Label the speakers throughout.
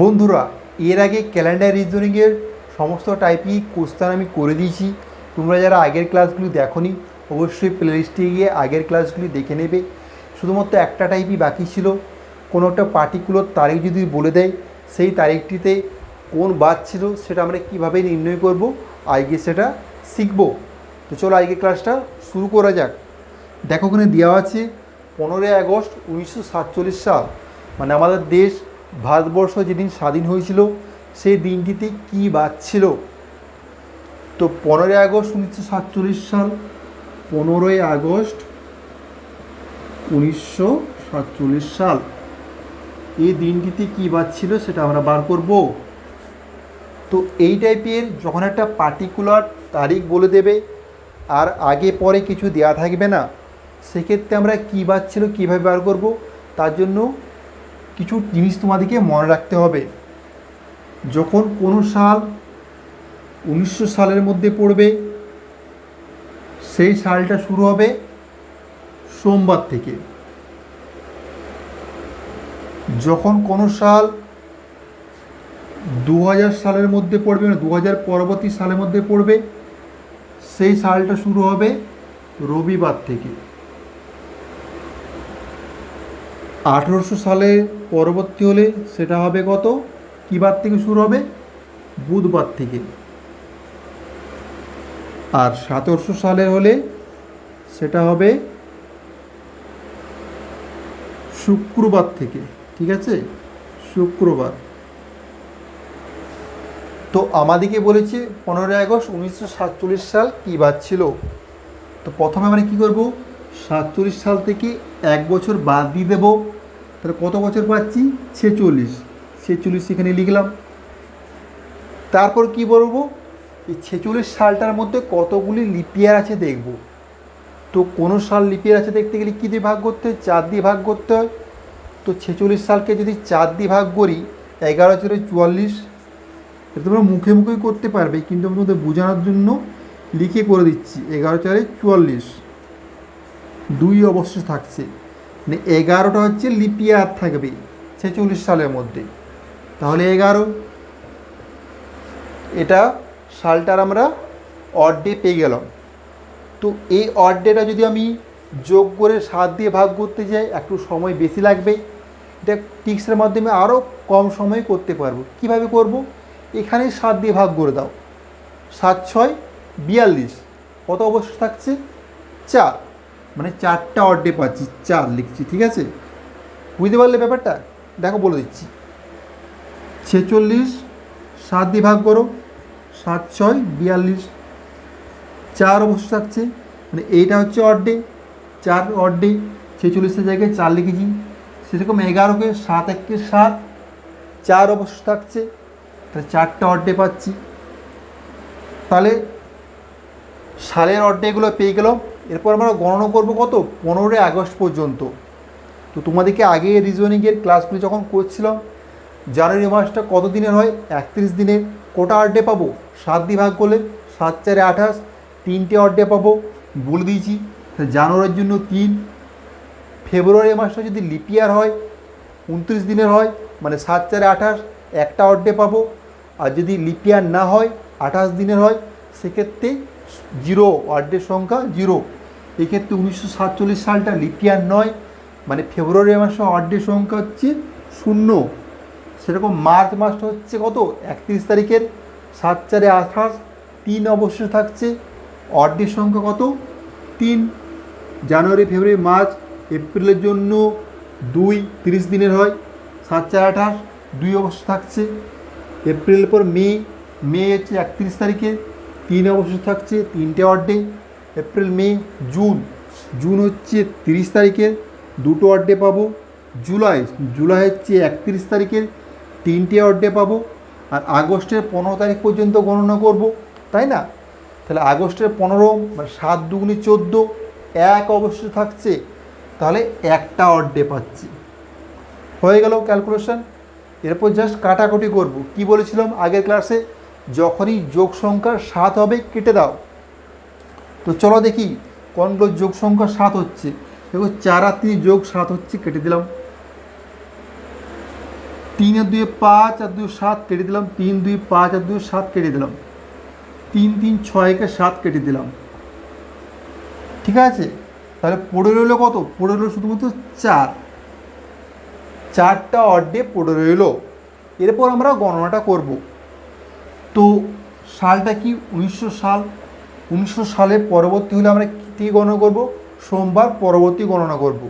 Speaker 1: বন্ধুরা, এর আগে ক্যালেন্ডার রিজনিংয়ের সমস্ত টাইপই কোশ্চেন আমি করে দিয়েছি। তোমরা যারা আগের ক্লাসগুলি দেখোনি, অবশ্যই প্লেলিস্টে গিয়ে আগের ক্লাসগুলি দেখে নেবে। শুধুমাত্র একটা টাইপই বাকি ছিল। কোনো একটা পার্টিকুলার তারিখ যদি বলে দেয়, সেই তারিখটিতে কোন বাদ ছিল সেটা আমরা কীভাবে নির্ণয় করব আজকে সেটা শিখব। তো চলো আজকে ক্লাসটা শুরু করা যাক। দেখো ওখানে দেওয়া আছে, পনেরোই আগস্ট উনিশশো সাতচল্লিশ সাল। মানে আমাদের দেশ ভারতবর্ষ যেদিন স্বাধীন হয়েছিল, সেই দিনটিতে কী বাদ ছিল? তো পনেরোই আগস্ট উনিশশো সাতচল্লিশ সাল, পনেরোই আগস্ট উনিশশো সাতচল্লিশ সাল। এই দিনটিতে কী বাদ ছিল সেটা আমরা বার করব। তো এই টাইপের যখন একটা পার্টিকুলার তারিখ বলে দেবে, আর আগে পরে কিছু দেয়া থাকবে না, সেক্ষেত্রে আমরা কী বাদ ছিল, কীভাবে বার করব? তার জন্য কিছু জিনিস তোমাদেরকে মনে রাখতে হবে। যখন কোনো সাল উনিশশো সালের মধ্যে পড়বে, সেই সালটা শুরু হবে সোমবার থেকে। যখন কোনো সাল দু হাজার সালের মধ্যে পড়বে না দু পরবর্তী সালের মধ্যে পড়বে, সেই সালটা শুরু হবে রবিবার থেকে। আঠেরোশো সালে পরবর্তী হলে সেটা হবে কত? কী বার থেকে শুরু হবে? বুধবার থেকে। আর সতেরোশো সালের হলে সেটা হবে শুক্রবার থেকে, ঠিক আছে? শুক্রবার। তো আমাদেরকে বলেছে পনেরোই আগস্ট উনিশশো সাতচল্লিশ সাল কী বার ছিল। তো প্রথমে আমরা কী করব? সাতচল্লিশ সাল থেকে এক বছর বাদ দিয়ে দেবো। তাহলে কত বছর পাচ্ছি ছেচল্লিশ। ছেচল্লিশ এখানে লিখলাম। তারপর কি বলব? এই ছেচল্লিশ সালটার মধ্যে কতগুলি লিপিয়ার আছে দেখব। তো কোনো সাল লিপিয়ার আছে দেখতে গেলে কী দিয়ে ভাগ করতে হয়? চার দিয়ে ভাগ করতে হয়। তো ছেচল্লিশ সালকে যদি চার দিয়ে ভাগ করি, এগারো চলে চুয়াল্লিশ এটা তোমরা মুখে মুখেই করতে পারবে, কিন্তু আমি তোমাদের বোঝানোর জন্য লিখে করে দিচ্ছি। এগারো চারে চুয়াল্লিশ। দুই অবশ্য থাকছে। এগারোটা হচ্ছে লিপিয়ার থাকবে, ছেচল্লিশ সালের মধ্যে। তাহলে এগারো, এটা সালটার আমরা অড ডে পেয়ে গেলাম। তো এই অড ডেটা যদি আমি যোগ করে সাত দিয়ে ভাগ করতে যাই, একটু সময় বেশি লাগবে। এটা টিক্সের মাধ্যমে আরও কম সময়ে করতে পারব। কীভাবে করব? এখানে সাত দিয়ে ভাগ করে দাও। সাত, ছয়, বিয়াল্লিশ। কত অবশ্য থাকছে? চার। মানে চারটা অর্ডে পাচ্ছি, চার লিখছি, ঠিক আছে? বুঝতে পারলে ব্যাপারটা? দেখো বলে দিচ্ছি। ছেচল্লিশ, সাত দিয়ে ভাগ করো, সাত ছয়, বিয়াল্লিশ। চার অবশ্য থাকছে মানে এইটা হচ্ছে অর্ডে চার অর্ডে ছেচল্লিশের জায়গায় চার লিখেছি। সেরকম এগারোকে, সাত এককে সাত, চার অবশ্য থাকছে, তাহলে চারটা অর্ডে পাচ্ছি। তাহলে সালের অর্ডেগুলো পেয়ে গেলাম। এরপর আমরা গণনা করব কত? পনেরোই আগস্ট পর্যন্ত। তো তোমাদেরকে আগে রিজনিংয়ের ক্লাসগুলি যখন করছিলাম, জানুয়ারি মাসটা কত দিনের হয়? একত্রিশ দিনের। কোটা অর্ডে পাবো? সাত দিয়ে ভাগ করলে সাত চারে আঠাশ। তিনটে অর্ডে পাবো। বলে দিয়েছি জানুয়ারির জন্য তিন। ফেব্রুয়ারি মাসটা যদি লিপিয়ার হয়, উনত্রিশ দিনের হয় মানে সাত চারে আঠাশ, একটা অর্ডে পাবো। আর যদি লিপিয়ার না হয়, আঠাশ দিনের হয়, সেক্ষেত্রে জিরো ওয়ার্ডের সংখ্যা জিরো। এক্ষেত্রে উনিশশো সাতচল্লিশ সালটা লিপিয়ার নয় মানে ফেব্রুয়ারি মাসে ওয়ার্ডের সংখ্যা হচ্ছে শূন্য। সেরকম মার্চ মাসটা হচ্ছে কত? একত্রিশ তারিখের সাত চারে আঠাশ, তিন অবশ্য থাকছে। অর্ডের সংখ্যা কত? তিন। জানুয়ারি, ফেব্রুয়ারি, মার্চ, এপ্রিলের জন্য দুই, তিরিশ দিনের হয়। সাত চার আঠাশ, দুই অবশ্য থাকছে। এপ্রিলের পর মে মে হচ্ছে একত্রিশ তারিখে। তিন অবশ্য থাকছে, তিনটে অর্ডে এপ্রিল মে জুন জুন হচ্ছে তিরিশ তারিখের দুটো অর্ডে পাবো। জুলাই জুলাই হচ্ছে একত্রিশ তারিখের তিনটে অর্ডে পাবো। আর আগস্টের পনেরো তারিখ পর্যন্ত গণনা করব, তাই না? তাহলে আগস্টের পনেরো মানে সাত দুগুনি চোদ্দ, এক অবশ্য থাকছে। তাহলে একটা অর্ডে পাচ্ছি। হয়ে গেল ক্যালকুলেশন এরপর জাস্ট কাটাকুটি করব। কি বলেছিলাম আগের ক্লাসে যখনই যোগ সংখ্যার সাত হবে, কেটে দাও। তো চলো দেখি কোনগুলো যোগ সংখ্যা সাত হচ্ছে। দেখো, চার আর তিন যোগ সাত হচ্ছে, কেটে দিলাম। তিন আর দুই পাঁচ আর দুই সাত, কেটে দিলাম। তিন দুই পাঁচ আর দুই সাত, কেটে দিলাম। তিন তিন ছয়কে সাত, কেটে দিলাম। ঠিক আছে? তাহলে পড়ে রইল কত? পড়ে রইল শুধুমাত্র চার। চারটা অর্ডে পড়ে রইল। এরপর আমরা গণনাটা করব। তো সালটা কি উনিশশো সাল? উনিশশো সালের পরবর্তী হলে আমরা কী গণনা করব? সোমবার পরবর্তী গণনা করব।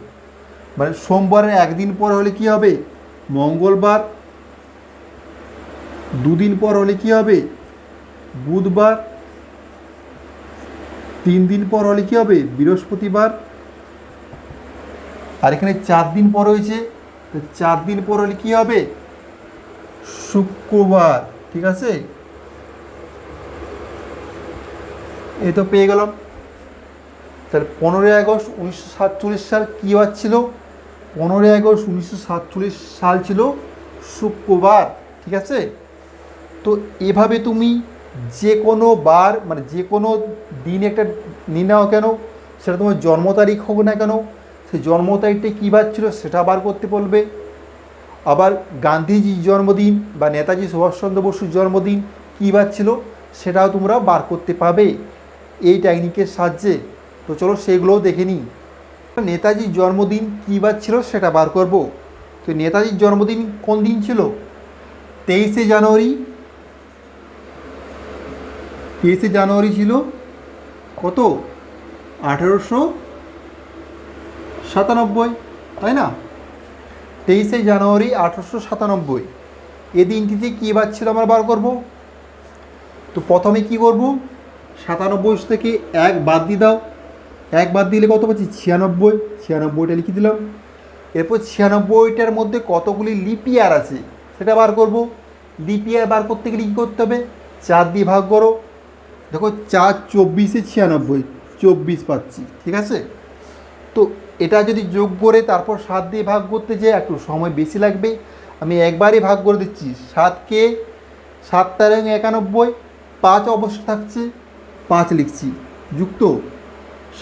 Speaker 1: মানে সোমবারের একদিন পর হলে কি হবে? মঙ্গলবার দুদিন পর হলে কি হবে? বুধবার তিন দিন পর হলে কি হবে? বৃহস্পতিবার। আর এখানে চার দিন পর হয়েছে। চার দিন পর হলে কি হবে? শুক্রবার, ঠিক আছে? এই তো পেয়ে গেলাম। তাহলে পনেরোই আগস্ট উনিশশো সাতচল্লিশ সাল কী বার ছিল? পনেরোই আগস্ট উনিশশো সাতচল্লিশ সাল ছিল শুক্রবার, ঠিক আছে? তো এভাবে তুমি যে কোনো বার মানে যে কোনো দিন একটা নিয়ে নাও কেন? সেটা তোমার জন্ম তারিখ হোক না কেন, সেই জন্ম তারিখটা কী বার ছিল সেটা বার করতে বলবে। আবার গান্ধীজির জন্মদিন বা নেতাজি সুভাষচন্দ্র বসুর জন্মদিন কী বার ছিল সেটাও তোমরা বার করতে পাবে এই টেকনিকের সাহায্যে। তো চলো সেগুলোও দেখে নিই। নেতাজির জন্মদিন কী বার ছিল সেটা বার করব। তো নেতাজির জন্মদিন কোন দিন ছিল? তেইশে জানুয়ারি। তেইশে জানুয়ারি ছিল কত? আঠেরোশো সাতানব্বই, তাই না? তেইশে জানুয়ারি আঠেরোশো সাতানব্বই। এ দিনটিতে কী বার ছিল আমরা বার করব? তো প্রথমে কি করব? সাতানব্বই থেকে এক বাদ দিয়ে দাও। এক বাদ দিলে কত পাচ্ছি? ছিয়ানব্বই। ছিয়ানব্বইটা লিখে দিলাম। এরপর ছিয়ানব্বইটার মধ্যে কতগুলি লিপিয়ার আছে, সেটা বার করব। লিপিয়ার বার করতে গেলে কী করতে হবে? চার দিয়ে ভাগ করো। দেখো, চার চব্বিশে ছিয়ানব্বই, চব্বিশ পাচ্ছি, ঠিক আছে? তো এটা যদি যোগ করে তারপর সাত দিয়ে ভাগ করতে যে একটু সময় বেশি লাগবে। আমি একবারই ভাগ করে দিচ্ছি। সাতকে সাত তারিখ একানব্বই, পাঁচ অবশ্য থাকছে। পাঁচ লিখছি। যুক্ত।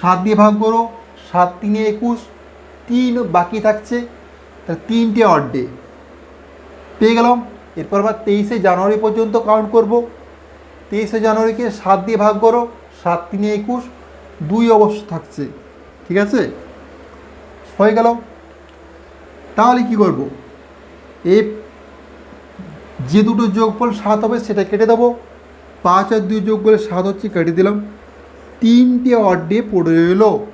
Speaker 1: সাত দিয়ে ভাগ করো, সাত তিনে একুশ, তিন বাকি থাকছে তাহলে তিনটে অর্ডে পেয়ে গেলাম। এরপর আবার তেইশে জানুয়ারি পর্যন্ত কাউন্ট করব। তেইশে জানুয়ারিকে সাত দিয়ে ভাগ করো, সাত তিনে একুশ, দুই অবশ্য থাকছে। ঠিক আছে? হয়ে গেল। তাহলে কি করব? এই যে দুটো যোগফল সাত হবে সেটা কেটে দেবো। পাঁচ আর দুই যোগ করে সাত হচ্ছে কেটে দিলাম। তিনটে অড্ডে পড়ে এলো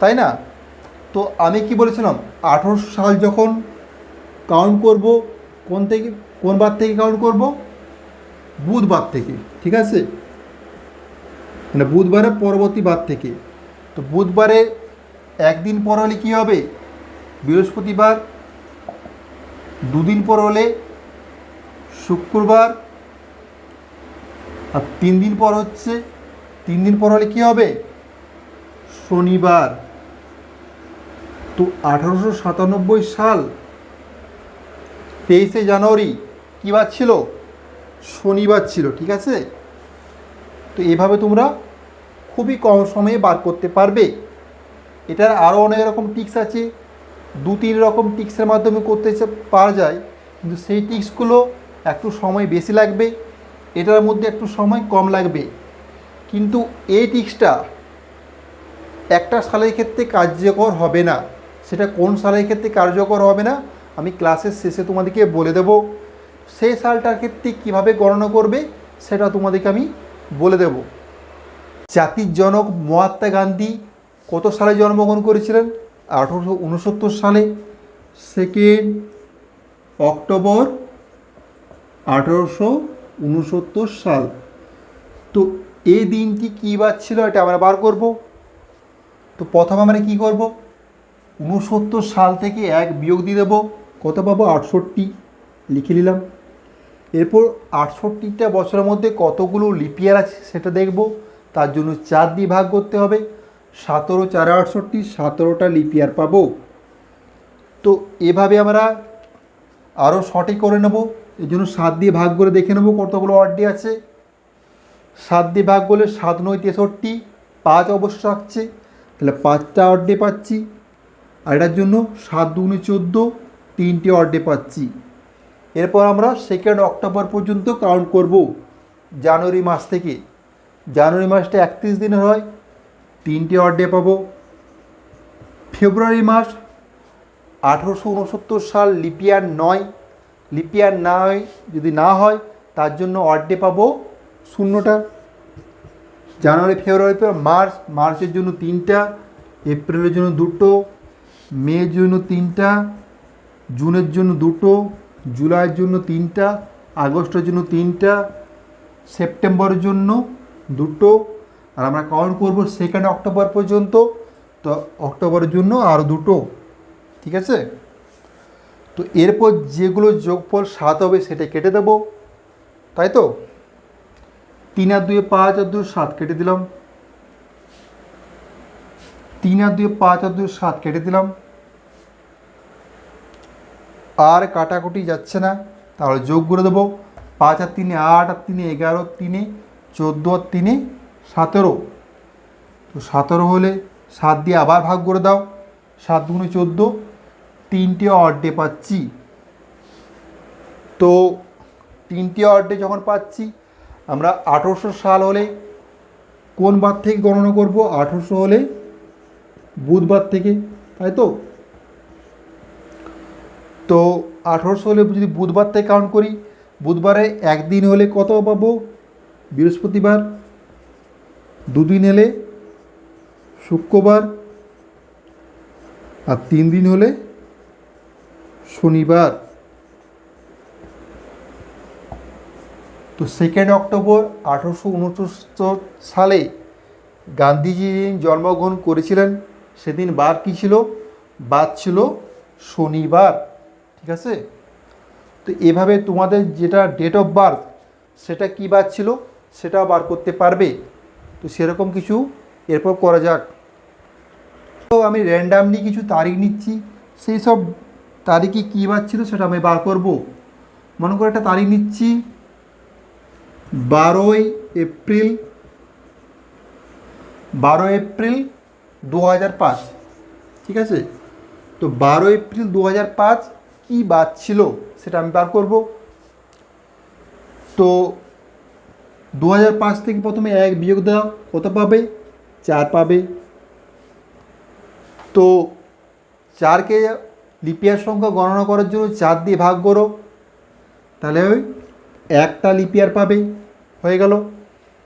Speaker 1: তাই না? তো আমি কি বলেছিলাম? আঠেরোশো সাল যখন কাউন্ট করব, কোন থেকে, কোন বার থেকে কাউন্ট করব? বুধবার থেকে, ঠিক আছে? মানে বুধবারের পরবর্তী বার থেকে। তো বুধবারে একদিন পর হলে কী হবে? বৃহস্পতিবার, দুদিন পর হলে শুক্রবার আর তিন দিন পর হচ্ছে, তিন দিন পর হলে কী হবে? শনিবার। তো আঠারোশো সাতানব্বই সাল, তেইশে জানুয়ারি কী বার ছিল? শনিবার ছিল, ঠিক আছে? তো এভাবে তোমরা খুবই কম সময়ে বার করতে পারবে। এটার আরও অনেক রকম টিক্স আছে। দু, তিন রকম টিক্সের মাধ্যমে করতে পারা যায়। কিন্তু সেই টিক্সগুলো একটু সময় বেশি লাগবে। এটার মধ্যে একটু সময় কম লাগবে। কিন্তু এই টিক্সটা একটা সালের ক্ষেত্রে কার্যকর হবে না। সেটা কোন সালের ক্ষেত্রে কার্যকর হবে না, আমি ক্লাসের শেষে তোমাদেরকে বলে দেব। সেই সালটার ক্ষেত্রে কীভাবে গণনা করবে, সেটা তোমাদেরকে আমি বলে দেব। জাতির জনক মহাত্মা গান্ধী কত সালে জন্মগ্রহণ করেছিলেন? আঠেরোশো উনসত্তর সালে সেকেন্ড অক্টোবর আঠেরোশো উনসত্তর সাল। তো এই দিনটি কী বার ছিল এটা আমরা বার করব। তো প্রথম আমরা কি করব? উনসত্তর সাল থেকে এক বিয়োগ দিয়ে দেবো। কত পাবো? আটষট্টি। লিখে নিলাম। এরপর আটষট্টিটা বছরের মধ্যে কতগুলো লিপিয়ার আছে সেটা দেখব। তার জন্য চার দিয়ে ভাগ করতে হবে। সতেরো চার আটষট্টি, সতেরোটা লিপিয়ার পাবো। তো এভাবে আমরা আরও সঠিক করে নেব। এই জন্য সাত দিয়ে ভাগ করে দেখে নেব কতগুলো অর্ডি আছে। সাত দিয়ে ভাগ করলে সাত, নয়, তেষট্টি, পাঁচ অবশ্য আসছে। তাহলে পাঁচটা অর্ডে পাচ্ছি। আর এটার জন্য সাত দুগুণে চোদ্দ, তিনটে অড ডে পাচ্ছি। এরপর আমরা সেকেন্ড অক্টোবর পর্যন্ত কাউন্ট করব জানুয়ারি মাস থেকে। জানুয়ারি মাসটা একত্রিশ দিনের হয়, তিনটে অড ডে পাবো। ফেব্রুয়ারি মাস আঠেরোশো উনসত্তর সাল লিপিয়ার নয় লিপিয়ার না হয়, যদি না হয়, তার জন্য অড ডে পাবো শূন্যটা। জানুয়ারি, ফেব্রুয়ারি মার্চ, মার্চের জন্য তিনটা, এপ্রিলের জন্য দুটো মের জন্য তিনটা, জুনের জন্য দুটো, জুলাইয়ের জন্য তিনটা, আগস্টের জন্য তিনটা, সেপ্টেম্বরের জন্য দুটো। আর আমরা কাউন্ট করব সেকেন্ড অক্টোবর পর্যন্ত, তো অক্টোবরের জন্য আরও দুটো। ঠিক আছে? তো এরপর যেগুলো যোগফল সাত হবে সেটা কেটে দেবো। তাই তো? তিন আর দুয়ে পাঁচ আর দুই সাত কেটে দিলাম। তিন আর দুয়ে পাঁচ আর দুই সাত কেটে দিলাম। আর কাটাকুটি যাচ্ছে না, তাহলে যোগ করে দেবো। পাঁচ আর তিনে আট আর তিনে এগারো, তিনে চোদ্দ আর তিনে সতেরো। তো সতেরো হলে সাত দিয়ে আবার ভাগ করে দাও। সাত দুগুণে চোদ্দ তিনটে অর্ডে পাচ্ছি। তো তিনটে অর্ডে যখন পাচ্ছি, আমরা আঠেরোশো সাল হলে কোন বার থেকে গণনা করব? আঠেরোশো হলে বুধবার থেকে, তাই তো? তো আঠেরোশো হলে যদি বুধবার থেকে কাউন্ট করি, বুধবারে একদিন হলে কত পাবো? বৃহস্পতিবার, দুদিন হলে শুক্রবার, আর তিন দিন হলে শনিবার। তো সেকেন্ড অক্টোবর আঠারোশো সালে গান্ধীজি জন্মগ্রহণ করেছিলেন। সেদিন বার কী ছিল? বার ছিল শনিবার। ঠিক আছে? তো এভাবে তোমাদের যেটা ডেট অফ বার্থ সেটা কী বার ছিল সেটা বার করতে পারবে। তো সেরকম কিছু এরপর করা যাক। তো আমি র্যান্ডামলি কিছু তারিখ নিচ্ছি। সেই সব তারিখে কী বার ছিল সেটা আমি বার করব। মনে করে একটা তারিখ নিচ্ছি। বারোই এপ্রিল বারো এপ্রিল দু হাজার পাঁচ। ঠিক আছে? তো বারো এপ্রিল দু হাজার পাঁচ কী বার ছিল সেটা আমি বার করব। তো দু হাজার পাঁচ থেকে প্রথমে এক বিয়োগ দাও, কত পাবে? চার পাবে। তো চারকে লিপিয়ার সংখ্যা গণনা করার জন্য চার দিয়ে ভাগ করো। তাহলে ওই একটা লিপিয়ার পাবে। হয়ে গেল।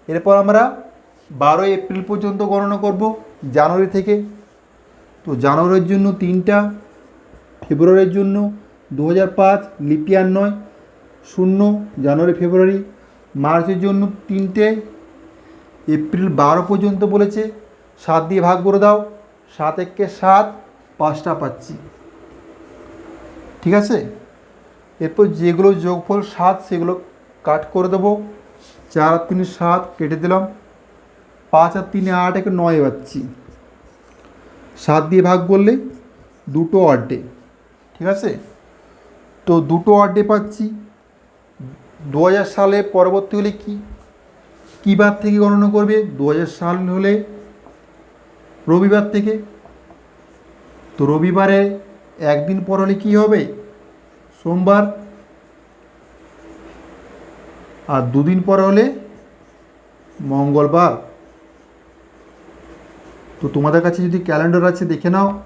Speaker 1: এরপর আমরা বারোই এপ্রিল পর্যন্ত গণনা করব, জানুয়ারি থেকে। তো জানুয়ারির জন্য তিনটা, ফেব্রুয়ারির জন্য দু হাজার পাঁচ, লিপিয়ার নয়, শূন্য, জানুয়ারি, ফেব্রুয়ারি। মার্চের জন্য তিনটে, এপ্রিল বারো পর্যন্ত বলেছে। সাত দিয়ে ভাগ করে দাও। সাত একে সাত, পাঁচটা পাচ্ছি। ঠিক আছে? এরপর যেগুলো যোগফল সাত, সেগুলো কাট করে দেবো। চার আর তিনে সাত, কেটে দিলাম। পাঁচ আর তিনে আট, একে নয় পাচ্ছি। সাত দিয়ে ভাগ করলে দুটো অর্ডে ঠিক আছে? তো দুটো অর্ডে পাচ্ছি। দু হাজার সালে পরবর্তী হলে কি? কী বার থেকে গণনা করবে? দু হাজার সাল হলে রবিবার থেকে। তো রবিবারে একদিন পর হলে কী হবে? সোমবার। আর দুদিন পর হলে মঙ্গলবার। তো তোমাদের কাছে যদি ক্যালেন্ডার আছে, দেখে নাও।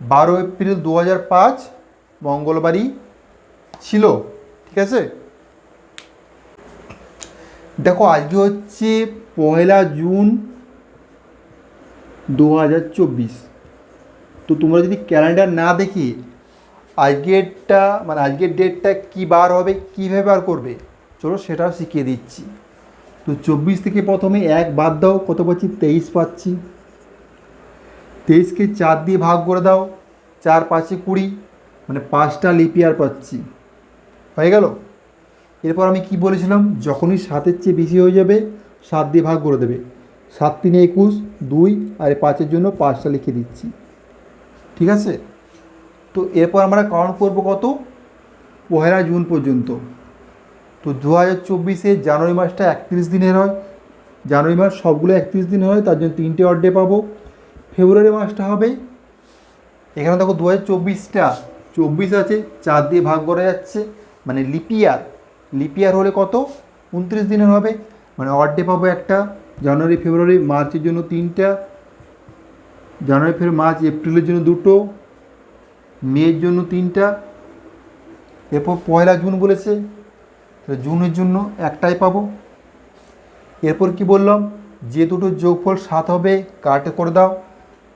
Speaker 1: বারো এপ্রিল দু হাজার পাঁচ মঙ্গলবারই ছিল, ঠিক আছে? দেখো, আজকে হচ্ছে পয়লা জুন দু হাজার চব্বিশ। তো তোমরা যদি ক্যালেন্ডার না দেখি, আজকেরটা মানে আজকের ডেটটা কী বার হবে, কীভাবে বার করবে? চলো সেটাও শিখিয়ে দিচ্ছি। তো চব্বিশ থেকে প্রথমে এক বাদ দাও, কত পাচ্ছি? তেইশ পাচ্ছি। তেইশকে চার দিয়ে ভাগ করে দাও, চার পাঁচে কুড়ি মানে পাঁচটা লিপিয়ার পাচ্ছি। হয়ে গেল? এরপর আমি কি বলেছিলাম? যখনই সাতের চেয়ে বেশি হয়ে যাবে, সাত দিয়ে ভাগ করে দেবে। সাত তিনে একুশ, দুই, আর পাঁচের জন্য পাঁচটা লিখে দিচ্ছি। ঠিক আছে? তো এরপর আমরা কাউন্ট করব কত? পহেলা জুন পর্যন্ত। তো দু হাজার চব্বিশে জানুয়ারি মাসটা একত্রিশ দিনের হয়। জানুয়ারি মাস সবগুলো একত্রিশ দিন হয়, তার জন্য তিনটে অর্ডে পাবো। ফেব্রুয়ারি মাসটা হবে, এখানে দেখো দু হাজার চব্বিশটা, চব্বিশ আছে, চার দিয়ে ভাগ করা যাচ্ছে মানে লিপিয়ার লিপিয়ার হলে কত? উনত্রিশ দিনের হবে। মানে অড ডে পাবো একটা, জানুয়ারি, ফেব্রুয়ারি, মার্চের জন্য তিনটা জানুয়ারি, ফেব্রুয়ারি, মার্চ, এপ্রিলের জন্য দুটো মের জন্য তিনটা, এরপর পয়লা জুন বলেছে, তাহলে জুনের জন্য একটাই পাবো। এরপর কি বললাম, যে দুটো যোগফল সাত হবে, কাটে করে দাও,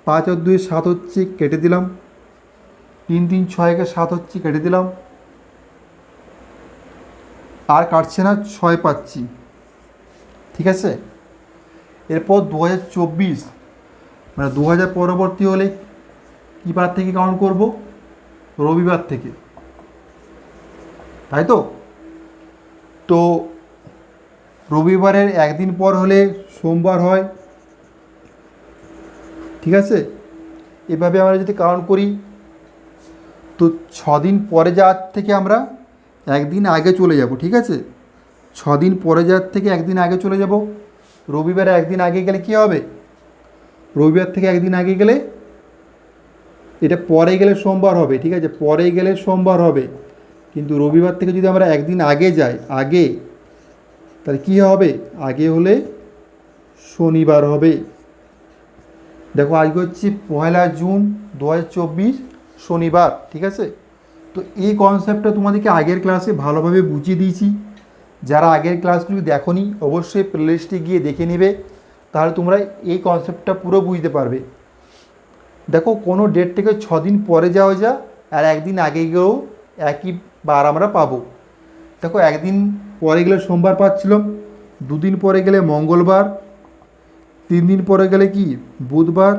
Speaker 1: পাঁচ আর দুই সাত হচ্ছে, কেটে দিলাম। তিন তিন ছয়কে সাত হচ্ছে, কেটে দিলাম। আর কাটছে না, ছয় পাচ্ছি। ঠিক আছে? এরপর দু হাজার চব্বিশ মানে দু হাজার পরবর্তী হলে কী বার থেকে কাউন্ট করব? রবিবার থেকে। তাই তো? তো রবিবারের একদিন পর হলে সোমবার হয়। ঠিক আছে? এভাবে আমরা যদি কাউন্ট করি, তো ছদিন পরে যাওয়ার থেকে আমরা একদিন আগে চলে যাব, ঠিক আছে? ছদিন পরে যাওয়ার থেকে একদিন আগে চলে যাব। রবিবারে একদিন আগে গেলে কী হবে? রবিবার থেকে একদিন আগে গেলে এটা পরে গেলে সোমবার হবে, ঠিক আছে? পরে গেলে সোমবার হবে। কিন্তু রবিবার থেকে যদি আমরা একদিন আগে যাই, আগে, তাহলে কী হবে? আগে হলে শনিবার হবে। দেখো, আজকে হচ্ছে পয়লা জুন দু হাজার চব্বিশ শনিবার, ঠিক আছে? তো এই কনসেপ্টটা তোমাদেরকে আগের ক্লাসে ভালোভাবে বুঝিয়ে দিয়েছি। যারা আগের ক্লাসগুলি দেখোনি, অবশ্যই প্লেলিস্টে গিয়ে দেখে নেবে। তাহলে তোমরা এই কনসেপ্টটা পুরো বুঝতে পারবে। দেখো, কোনো ডেট থেকে ছ দিন পরে যাওয়া যা, আর একদিন আগে গিয়েও একই বার আমরা পাবো। দেখো, একদিন পরে গেলে সোমবার পাচ্ছিলাম, দুদিন পরে গেলে মঙ্গলবার তিন দিন পরে গেলে কি, বুধবার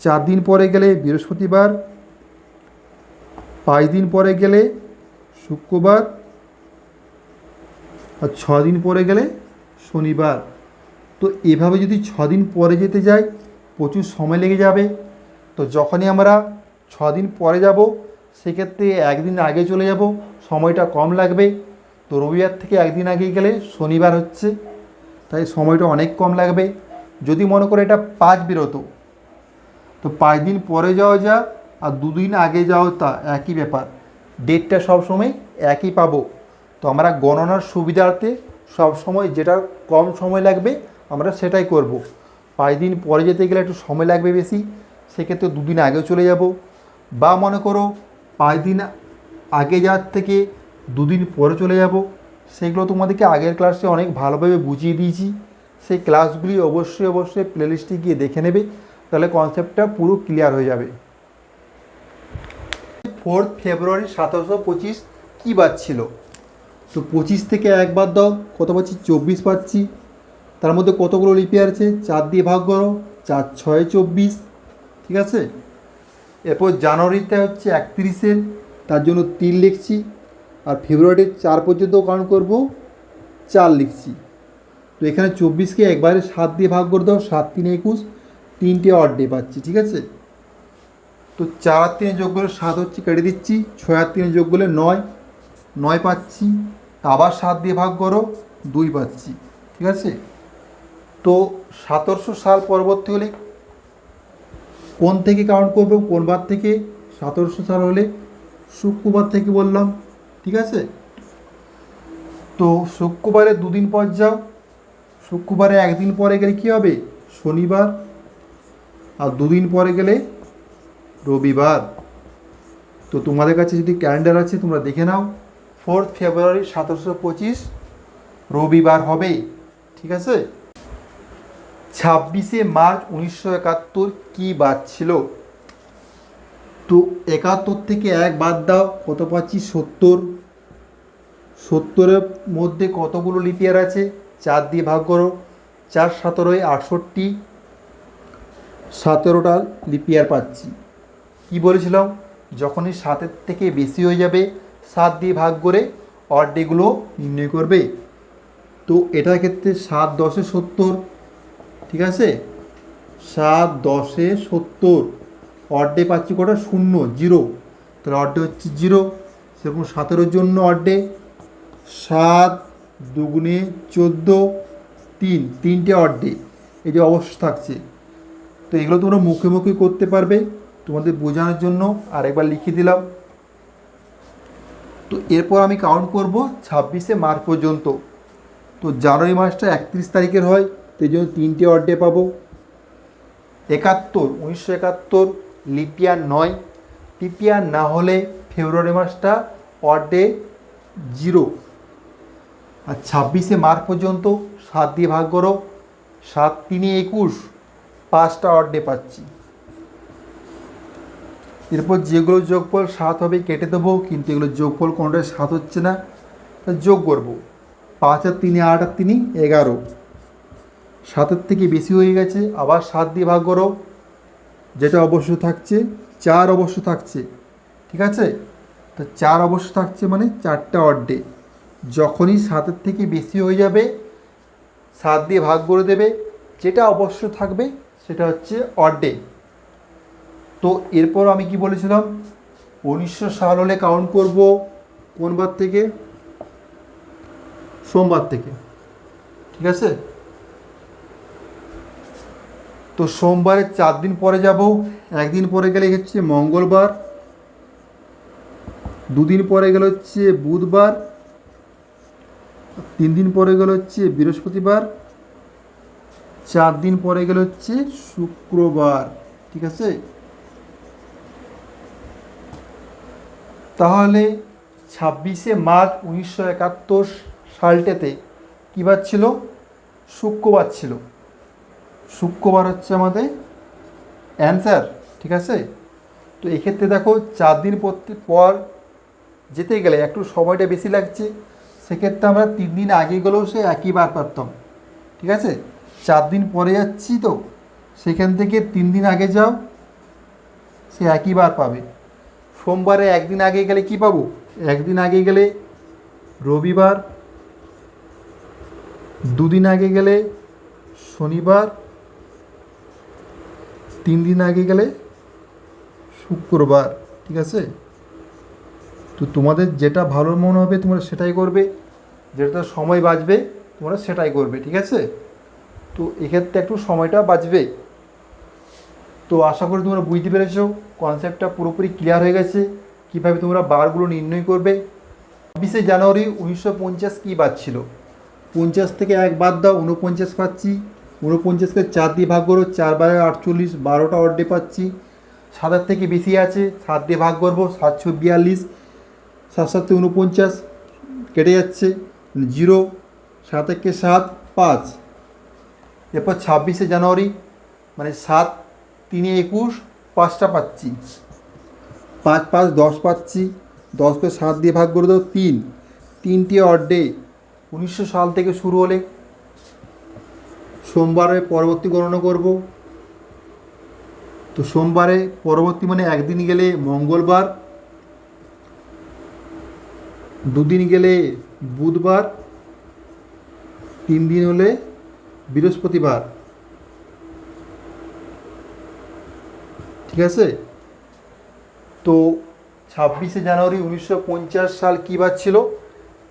Speaker 1: চার দিন পরে গেলে বৃহস্পতিবার পাঁচ দিন পরে গেলে শুক্রবার, আর ছ দিন পরে গেলে শনিবার। তো এভাবে যদি দিন পরে যেতে যাই, প্রচুর সময় লেগে যাবে। তো যখনই আমরা দিন পরে যাব, সেক্ষেত্রে একদিন আগে চলে যাব, সময়টা কম লাগবে। তো রবিবার থেকে একদিন আগে গেলে শনিবার হচ্ছে, তাই সময়টা অনেক কম লাগবে। যদি মনে করে এটা পাঁচ বেরোতো, তো পাঁচ দিন পরে যাওয়া যা, আর দুদিন আগে যাওয়া তা একই ব্যাপার। ডেটটা সবসময় একই পাবো। তো আমরা গণনার সুবিধার্থে সবসময় যেটা কম সময় লাগবে আমরা সেটাই করব। পাঁচ দিন পরে যেতে গেলে একটু সময় লাগবে বেশি, সেক্ষেত্রে দুদিন আগেও চলে যাব। বা মনে করো পাঁচ দিন আগে যাওয়ার থেকে দুদিন পরে চলে যাব। সেগুলো তোমাদেরকে আগের ক্লাসে অনেক ভালোভাবে বুঝিয়ে দিয়েছি। সেই ক্লাসগুলি অবশ্যই অবশ্যই প্লেলিস্টে গিয়ে দেখে নেবে, তাহলে কনসেপ্টটা পুরো ক্লিয়ার হয়ে যাবে। ফোর্থ ফেব্রুয়ারি সতেরোশো পঁচিশ কী বার ছিল তো পঁচিশ থেকে একবার দাও, কত পাচ্ছি চব্বিশ পাচ্ছি তার মধ্যে কতগুলো লিপিয়ার আছে? চার দিয়ে ভাগ করো। চার, ছয়, চব্বিশ। ঠিক আছে? এরপর জানুয়ারিতে হচ্ছে একত্রিশের তার জন্য তিন লিখছি। আর ফেব্রুয়ারির চার পর্যন্ত কাউন্ট করব। চার লিখছি। তো এখানে চব্বিশকে একবারে সাত দিয়ে ভাগ করে দাও। সাত, তিন, একুশ। তিনটে অড ডে পাচ্ছি। ঠিক আছে? তো চার আর তিনে যোগ করলে সাত হচ্ছে কেটে দিচ্ছি। ছয় আর তিনে যোগ করলে নয়। নয় পাচ্ছি। আবার সাত দিয়ে ভাগ করো। দুই পাচ্ছি। ঠিক আছে? তো সতেরোশো সাল পরবর্তী হলে কোন থেকে কাউন্ট করব, কোন বার থেকে? সতেরোশো সাল হলে শুক্রবার থেকে বললাম, ঠিক আছে? তো শুক্রবারে দুদিন পর যাও, শুক্রবারে একদিন পরে গেলে কী হবে? শনিবার, আর দুদিন পরে গেলে রবিবার। তো তোমাদের কাছে যদি ক্যালেন্ডার আছে, তোমরা দেখে নাও, ফোর্থ ফেব্রুয়ারি সতেরোশো পঁচিশ রবিবার হবে, ঠিক আছে? ছাব্বিশে মার্চ উনিশশো একাত্তর কী বার ছিল? তো একাত্তর থেকে এক বাদ দাও, কত পাচ্ছি? সত্তর। সত্তরের মধ্যে কতগুলো লিপিয়ার আছে? চার দিয়ে ভাগ করো। চার সতেরোয় আটষট্টি। সতেরোটা লিপিয়ার পাচ্ছি। কি বলেছিলাম? যখনই সাতের থেকে বেশি হয়ে যাবে, সাত দিয়ে ভাগ করে অড ডেগুলো নির্ণয় করবে। তো এটার ক্ষেত্রে সাত, দশে সত্তর ঠিক আছে? সাত, দশে সত্তর। অড ডে পাচ্ছি কটা? শূন্য জিরো তাহলে অর্ডে হচ্ছে জিরো সেরকম সতেরোর জন্য অড ডে সাত দুগুণে চোদ্দ, তিন। তিনটে অড ডে এই যে অবশ্য থাকছে। তো এগুলো তোমরা মুখে মুখে করতে পারবে। তোমাদের বোঝানোর জন্য আরেকবার লিখে দিলাম। তো এরপর আমি কাউন্ট করব ছাব্বিশে মার্চ পর্যন্ত। তো জানুয়ারি মাসটা একত্রিশ তারিখের হয়। সেই জন্য তিনটে অর্ডে পাবো। একাত্তর, উনিশশো একাত্তর, লিপিয়ার নয়। লিপিয়ার না হলে ফেব্রুয়ারি মাসটা অর্ডে জিরো। আর ছাব্বিশে মার্চ পর্যন্ত সাত দিয়ে ভাগ করো, সাত তিনে একুশ, পাঁচটা অর্ডে পাচ্ছি। এরপর যেগুলো যোগফল সাত হবে কেটে দেবো, কিন্তু এগুলো যোগফল কোনোটাই সাত হচ্ছে না যোগ করব। পাঁচ আর তিনে আট আর তিনে এগারো। সাতের থেকে বেশি হয়ে গেছে, আবার সাত দিয়ে ভাগ করো, যেটা অবশ্য থাকছে, চার অবশ্য থাকছে, ঠিক আছে? তা চার অবশ্য থাকছে মানে চারটা অর্ডে যখনই সাতের থেকে বেশি হয়ে যাবে, সাত দিয়ে ভাগ করে দেবে, যেটা অবশ্য থাকবে সেটা হচ্ছে অর্ডে তো এরপর আমি কি বলেছিলাম? উনিশশো সাল হলে কাউন্ট করব কোন বার থেকে? সোমবার থেকে, ঠিক আছে? তো সোমবারে চার দিন পরে যাব। একদিন পরে গেলে হচ্ছে মঙ্গলবার। দুদিন পরে গেলে হচ্ছে বুধবার। তিন দিন পরে গেলে হচ্ছে বৃহস্পতিবার। চার দিন পরে গেলে হচ্ছে শুক্রবার। ঠিক আছে? তাহলে ছাব্বিশে মার্চ উনিশশো একাত্তর সালটাতে কী বার ছিল? শুক্রবার ছিল। শুক্রবার হচ্ছে আমাদের অ্যান্সার ঠিক আছে? তো এক্ষেত্রে দেখো চার দিন পর যেতে গেলে একটু সময়টা বেশি লাগছে, সেক্ষেত্রে আমরা তিন দিন আগে গেলেও সে একই বার পারতাম, ঠিক আছে? চার দিন পরে যাচ্ছি তো, সেখান থেকে তিন দিন আগে যাও, সে একই বার পাবে। সোমবারে একদিন আগে গেলে কি পাবো? একদিন আগে গেলে রবিবার, দুদিন আগে গেলে শনিবার তিন দিন আগে গেলে শুক্রবার, ঠিক আছে? তো তোমাদের যেটা ভালো মনে হবে তোমরা সেটাই করবে, যেটা সময় বাঁচবে তোমরা সেটাই করবে, ঠিক আছে? তো এক্ষেত্রে একটু সময়টা বাঁচবে। তো আশা করি তোমরা বুঝতে পেরেছ কনসেপ্টটা পুরোপুরি ক্লিয়ার হয়ে গেছে, কীভাবে তোমরা বারগুলো নির্ণয় করবে। ছাব্বিশে জানুয়ারি উনিশশো পঞ্চাশ কী বার ছিল? পঞ্চাশ থেকে এক বাদ দাও উনপঞ্চাশ পাচ্ছি। উনপঞ্চাশকে চার দিয়ে ভাগ করো, চার বারে আটচল্লিশ, বারোটা অর্ডে পাচ্ছি। সাতার থেকে বেশি আছে, সাত দিয়ে ভাগ করব, সাতশো বিয়াল্লিশ সাত সাতে উনপঞ্চাশ কেটে যাচ্ছে, জিরো সাত একে সাত, পাঁচ। এরপর ছাব্বিশে জানুয়ারি মানে সাত, তিনে একুশ, পাঁচটা পাচ্ছি। পাঁচ পাঁচ, দশ পাচ্ছি। দশকে সাত দিয়ে ভাগ করে দাও, তিন। তিনটি অর্ডে উনিশশো সাল থেকে শুরু হলে সোমবারে পরবর্তী গণনা করব। তো সোমবারে পরবর্তী মানে একদিন গেলে মঙ্গলবার, দুদিন গেলে বুধবার তিন দিন হলে বৃহস্পতিবার। ঠিক আছে? তো ছাব্বিশে জানুয়ারি উনিশশো পঞ্চাশ সাল কী বার ছিল?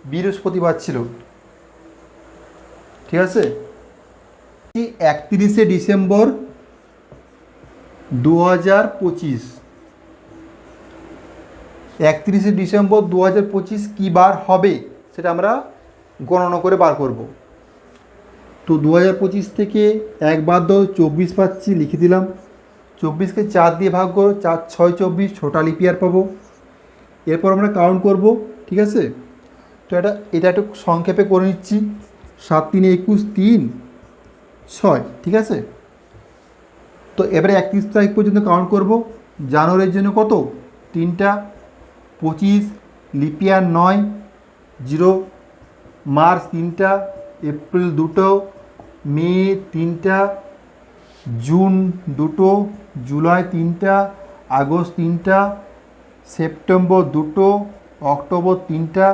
Speaker 1: বৃহস্পতিবার ছিল। ঠিক আছে? একত্রিশে ডিসেম্বর দু হাজার পঁচিশ। একত্রিশে ডিসেম্বর দু হাজার পঁচিশ কী বার হবে সেটা আমরা গণনা করে বার করব। তো দু হাজার পঁচিশ থেকে এক বাদ দাও চব্বিশ পাচ্ছি, লিখে দিলাম। চব্বিশকে চার দিয়ে ভাগ করো, চার, ছয়, চব্বিশ ছোটা লিপিয়ার পাবো। এরপর আমরা কাউন্ট করব, ঠিক আছে? তো এটা এটা একটু সংক্ষেপে করে নিচ্ছি। সাত, তিনে, একুশ, তিন ছয়, ঠিক আছে? তো এবারে একত্রিশ তারিখ পর্যন্ত কাউন্ট করব। জানুয়ারির জন্য কত? তিনটা, পঁচিশ, লিপিয়ার নয়, জিরো, মার্চ তিনটা, এপ্রিল দুটো, মে তিনটা, জুন দুটো, জুলাই তিনটা, আগস্ট তিনটা, সেপ্টেম্বর দুটো, অক্টোবর তিনটা,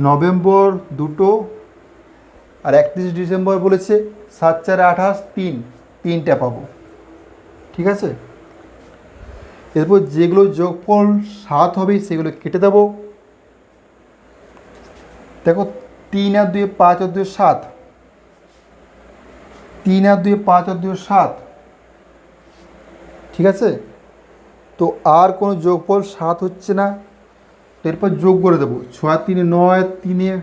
Speaker 1: নভেম্বর দুটো আর একত্রিশ ডিসেম্বর বলেছে সাত চার আঠাশ, তিন, তিনটা পাবো। ঠিক আছে? এরপর যেগুলো যোগফল সাত হবে সেগুলো কেটে দেবো। দেখো, তিন আর দুই পাঁচ আর দুই সাত। তিন আর দুই পাঁচ আর দুই সাত। ঠিক আছে? তো আর কোনো যোগফল সাত হচ্ছে না। এরপর যোগ করে দেবো। ছয় তিনে নয়, তিনে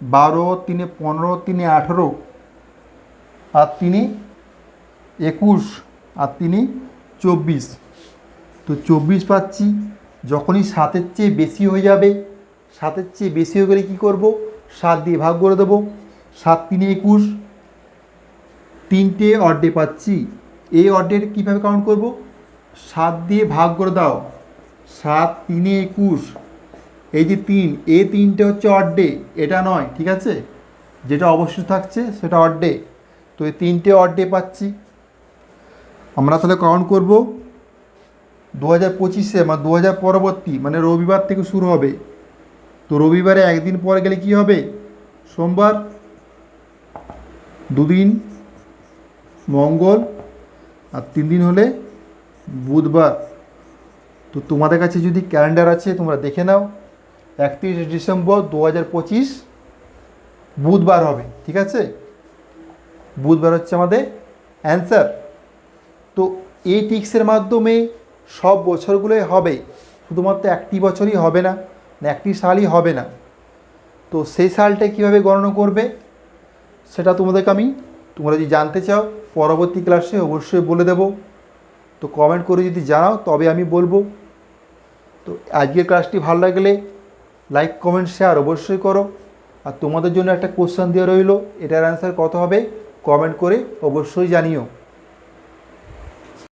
Speaker 1: বারো, তিনে পনেরো, তিনে আঠেরো, আর তিনি একুশ, আর তিনি চব্বিশ। তো চব্বিশ পাচ্ছি, যখনই সাতের চেয়ে বেশি হয়ে যাবে, সাতের চেয়ে বেশি হয়ে গেলে কী করব? সাত দিয়ে ভাগ করে দেবো, সাত, তিনে একুশ, তিনটে অর্ডে পাচ্ছি। এই অর্ডের কীভাবে কাউন্ট করব? সাত দিয়ে ভাগ করে দাও, সাত, তিনে একুশ এই যে তিন, এ তিনটে হচ্ছে অর্ডে এটা নয়, ঠিক আছে? যেটা অবশ্যই থাকছে, সেটা অর্ডে তো এই তিনটে অর্ডে পাচ্ছি। আমরা তাহলে কাউন্ট করব। দু হাজার পঁচিশে মানে দু হাজার পরবর্তী মানে রবিবার থেকে শুরু হবে। তো রবিবারে একদিন পরে গেলে কি হবে? সোমবার, দুদিন, মঙ্গল, আর তিন দিন হলে বুধবার। তো তোমাদের কাছে যদি ক্যালেন্ডার আছে, তোমরা দেখে নাও। একত্রিশে ডিসেম্বর দু হাজার পঁচিশ বুধবার হবে, ঠিক আছে? বুধবার হচ্ছে আমাদের অ্যান্সার তো এই টিক্সের মাধ্যমে সব বছরগুলোই হবে, শুধুমাত্র একটি বছরই হবে না না একটি সালই হবে না। তো সেই সালটা কীভাবে গণনা করবে, সেটা তোমাদেরকে আমি, তোমরা যদি জানতে চাও, পরবর্তী ক্লাসে অবশ্যই বলে দেব। তো কমেন্ট করে যদি জানাও, তবে আমি বলব। তো আজকের ক্লাসটি ভালো লাগলে লাইক কমেন্ট শেয়ার অবশ্যই করো। আর তোমাদের জন্য একটা কোশ্চেন দেওয়া রইল, এটার অ্যান্সার কত হবে? কমেন্ট করে অবশ্যই জানিও।